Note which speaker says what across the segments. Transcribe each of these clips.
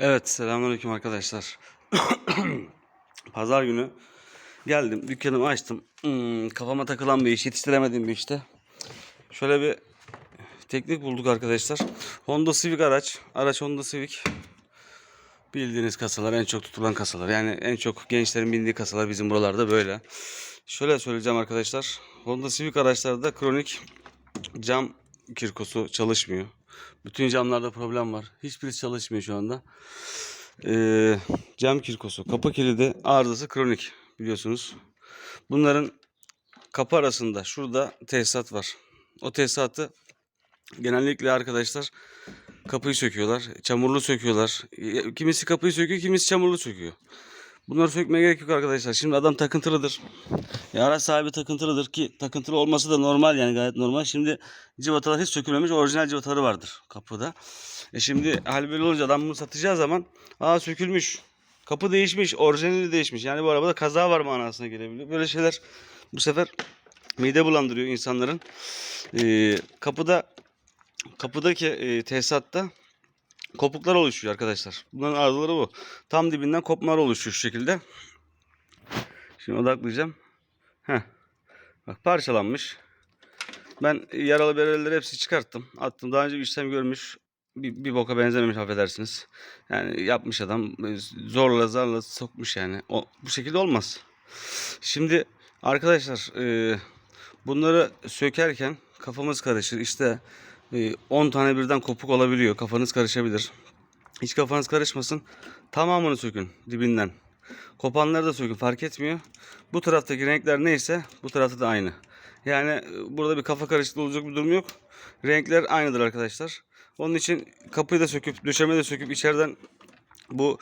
Speaker 1: Evet, selamünaleyküm arkadaşlar. Pazar günü geldim, dükkanımı açtım. Hmm, kafama takılan bir iş, yetiştiremediğim bir işte. Şöyle bir teknik bulduk arkadaşlar. Honda Civic araç. Araç Honda Civic. Bildiğiniz kasalar, en çok tutulan kasalar. Yani en çok gençlerin bindiği kasalar bizim buralarda böyle. Şöyle söyleyeceğim arkadaşlar. Honda Civic araçlarda kronik cam kirkosu çalışmıyor. Bütün camlarda problem var. Hiçbirisi çalışmıyor şu anda. Ee, cam kirkosu, kapı kilidi arızası kronik biliyorsunuz. Bunların kapı arasında şurada tesisat var. O tesisatı genellikle arkadaşlar kapıyı söküyorlar. Çamurlu söküyorlar. Kimisi kapıyı söküyor, kimisi çamurlu söküyor. Bunları sökmeye gerek yok arkadaşlar. Şimdi adam takıntılıdır. Ya araç sahibi takıntılıdır ki takıntılı olması da normal yani gayet normal. Şimdi civatalar hiç sökülmemiş orijinal civataları vardır kapıda. E şimdi hal böyle olunca adam bunu satacağı zaman aa sökülmüş. Kapı değişmiş, orijinali değişmiş. Yani bu arabada kaza var manasına gelebiliyor. Böyle şeyler bu sefer mide bulandırıyor insanların. Ee, kapıda kapıdaki e, tesisatta kopuklar oluşuyor arkadaşlar. Bunların arızaları bu. Tam dibinden kopmalar oluşuyor şu şekilde. Şimdi odaklayacağım. Heh. Bak parçalanmış. Ben yaralı bereleri hepsi çıkarttım. Attım. Daha önce bir işlem görmüş. Bir, bir boka benzememiş affedersiniz. Yani yapmış adam. Zorla zarla sokmuş yani. O, bu şekilde olmaz. Şimdi arkadaşlar e, bunları sökerken kafamız karışır. İşte 10 tane birden kopuk olabiliyor. Kafanız karışabilir. Hiç kafanız karışmasın. Tamamını sökün dibinden. Kopanları da sökün fark etmiyor. Bu taraftaki renkler neyse bu tarafta da aynı. Yani e, burada bir kafa karışıklığı olacak bir durum yok. Renkler aynıdır arkadaşlar. Onun için kapıyı da söküp döşemeyi de söküp içeriden bu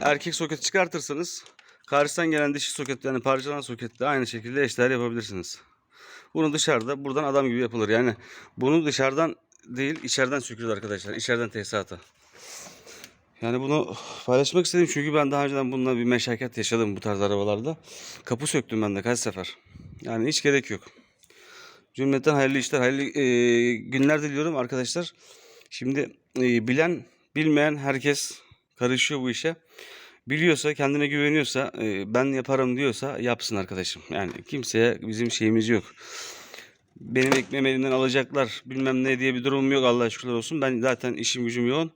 Speaker 1: erkek soketi çıkartırsanız karşıdan gelen dişi soket yani parçalanan soketle aynı şekilde eşdeğer yapabilirsiniz. Bunu dışarıda buradan adam gibi yapılır. Yani bunu dışarıdan değil içeriden sökülür arkadaşlar. İçeriden tesisata. Yani bunu paylaşmak istedim çünkü ben daha önceden bununla bir meşakkat yaşadım bu tarz arabalarda. Kapı söktüm ben de kaç sefer. Yani hiç gerek yok. Cümleten hayırlı işler, hayırlı e, günler diliyorum arkadaşlar. Şimdi e, bilen, bilmeyen herkes karışıyor bu işe. Biliyorsa, kendine güveniyorsa, e, ben yaparım diyorsa yapsın arkadaşım. Yani kimseye bizim şeyimiz yok. Benim ekmeğimi elimden alacaklar bilmem ne diye bir durumum yok Allah'a şükürler olsun. Ben zaten işim gücüm yoğun.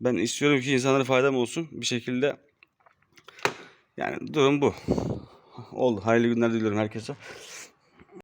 Speaker 1: Ben istiyorum ki insanlara faydam olsun bir şekilde. Yani durum bu. Oldu. Hayırlı günler diliyorum herkese.